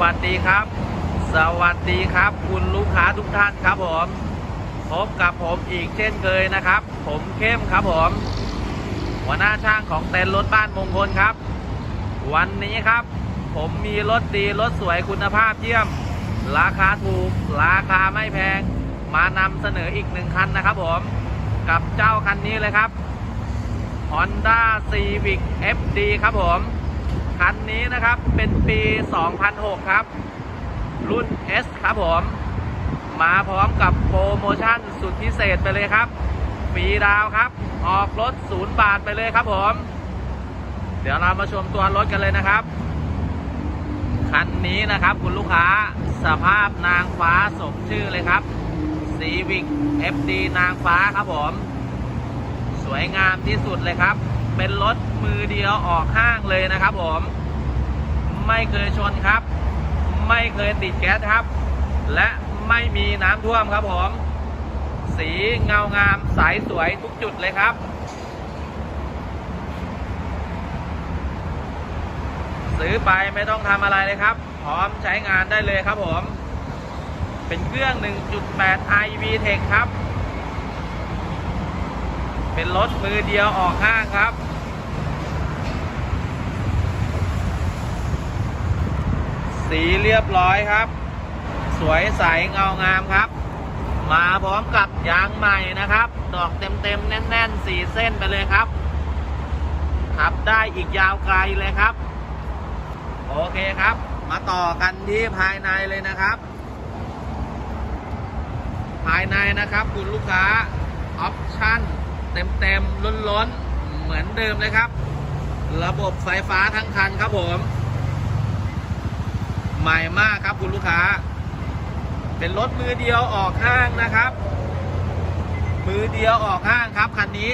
วัสดีครับ สวัสดีครับ คุณลูกค้าทุกท่านครับผมพบกับผมอีกเช่นเคยนะครับ ผมเข้มครับผม หัวหน้าช่างของเต็นท์รถบ้านมงคลครับ วันนี้ครับ ผมมีรถดีรถสวยคุณภาพเยี่ยม ราคาถูก ราคาไม่แพง มานำเสนออีกหนึ่งคันนะครับผม กับเจ้าคันนี้เลยครับ Honda Civic FD ครับผม คันนี้นะครับเป็นปี 2006 ครับ รุ่น S ครับผม มาพร้อมกับโปรโมชั่นสุดพิเศษไปเลยครับฟรีดาวครับ ออกรถศูนย์บาทไปเลยครับผม เดี๋ยวเรามาชมตัวรถกันเลยนะครับ คันนี้นะครับคุณลูกค้าสภาพนางฟ้าสมชื่อเลยครับ Civic FD นางฟ้าครับผม สวยงามที่สุดเลยครับ เป็นรถมือเดียวออกห้างเลยนะครับผม ไม่เคยชนครับ ไม่เคยติดแก๊สครับ และไม่มีน้ำท่วมครับผม สีเงางามใสสวยทุกจุดเลยครับ ซื้อไปไม่ต้องทำอะไรเลยครับ พร้อมใช้งานได้เลยครับผม เป็นเครื่อง 1.8 iV Tech ครับ เป็นรถมือเดียวออกห้างครับ สีเรียบร้อยครับ สวยใสเงางามครับ มาพร้อมกับยางใหม่นะครับ ดอกเต็มๆ แน่นๆสี่เส้นไปเลยครับ ขับได้อีกยาวไกลเลยครับ โอเคครับ มาต่อกันที่ภายในเลยนะครับ ภายในนะครับคุณลูกค้า ออปชั่นเต็มๆล้นๆ เหมือนเดิมเลยครับ ระบบไฟฟ้าทั้งคันครับผม หม่มากครับคุณลูกค้า เป็นรถมือเดียวออกห้างนะครับ มือเดียวออกห้างครับคันนี้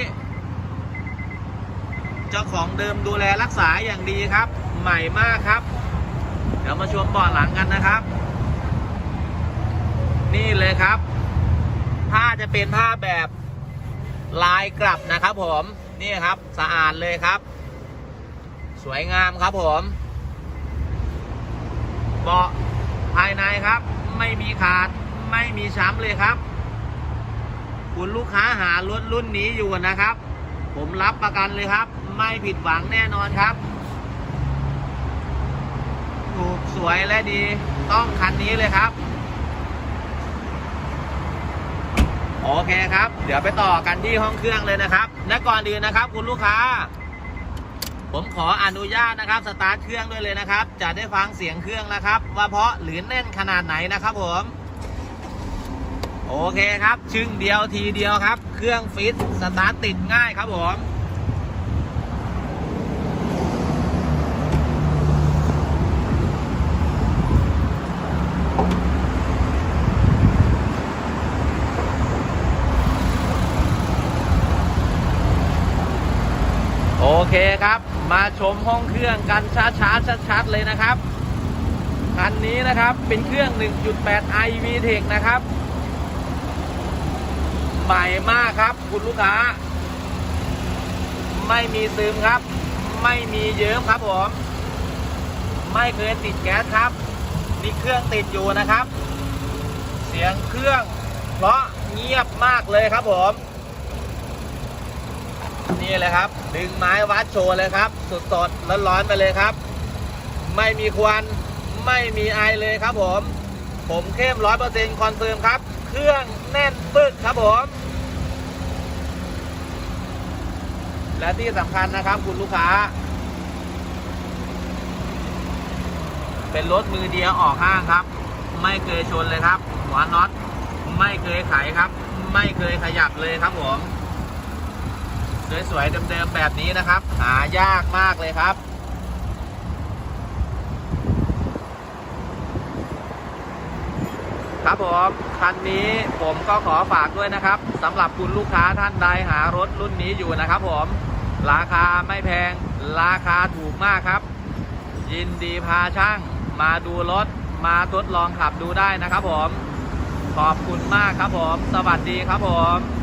เจ้าของเดิมดูแลรักษาอย่างดีครับ ใหม่มากครับ เดี๋ยวมาชมเบาะหลังกันนะครับ นี่เลยครับ ผ้าจะเป็นผ้าแบบลายกลับนะครับผม นี่ครับสะอาดเลยครับ สวยงามครับผม เบาะภายในครับ ไม่มีขาดไม่มีช้ำเลยครับ คุณลูกค้าหารถรุ่นนี้อยู่นะครับ ผมรับประกันเลยครับ ไม่ผิดหวังแน่นอนครับถูกสวยและดีต้องคันนี้เลยครับ โอเคครับ เดี๋ยวไปต่อกันที่ห้องเครื่องเลยนะครับ และก่อนอื่นนะครับ คุณลูกค้า ผมขออนุญาตนะครับสตาร์ทเครื่องด้วยเลยนะครับ จะได้ฟังเสียงเครื่องนะครับ ว่าเพาะหรือแน่นขนาดไหนนะครับผมโอเคครับ ชึ่งเดียวทีเดียวครับ เครื่องฟิตสตาร์ทติดง่ายครับผม เคครับ มาชมห้องเครื่องกันช้าๆชัดๆเลยนะครับคันนี้นะครับเป็นเครื่อง 1.8 iV Tech นะครับ ใหม่มากครับคุณลูกค้า ไม่มีซึมครับ ไม่มีเยิ้มครับผม ไม่เคยติดแก๊สครับ มีเครื่องติดอยู่นะครับ เสียงเครื่อง เพราะเงียบมากเลยครับผม นี่เลยครับ ดึงไม้วัดโชว์เลยครับ สดๆร้อนๆไปเลยครับ ไม่มีควันไม่มีไอเลยครับผม ผมเข้มร้อยเปอร์เซ็นต์คอนเฟิร์มครับ เครื่องแน่นปึกครับผม และที่สำคัญนะครับคุณลูกค้า เป็นรถมือเดียวออกห้างครับ ไม่เคยชนเลยครับ หัวน็อตไม่เคยไขครับ ไม่เคยขยับเลยครับผม สวยๆเดิมๆแบบนี้นะครับ หายากมากเลยครับ ครับผมคันนี้ผมก็ขอฝากด้วยนะครับสำหรับคุณลูกค้าท่านใดหารถรุ่นนี้อยู่นะครับผม ราคาไม่แพง ราคาถูกมากครับ ยินดีพาช่างมาดูรถมาทดลองขับดูได้นะครับผม ขอบคุณมากครับผม สวัสดีครับผม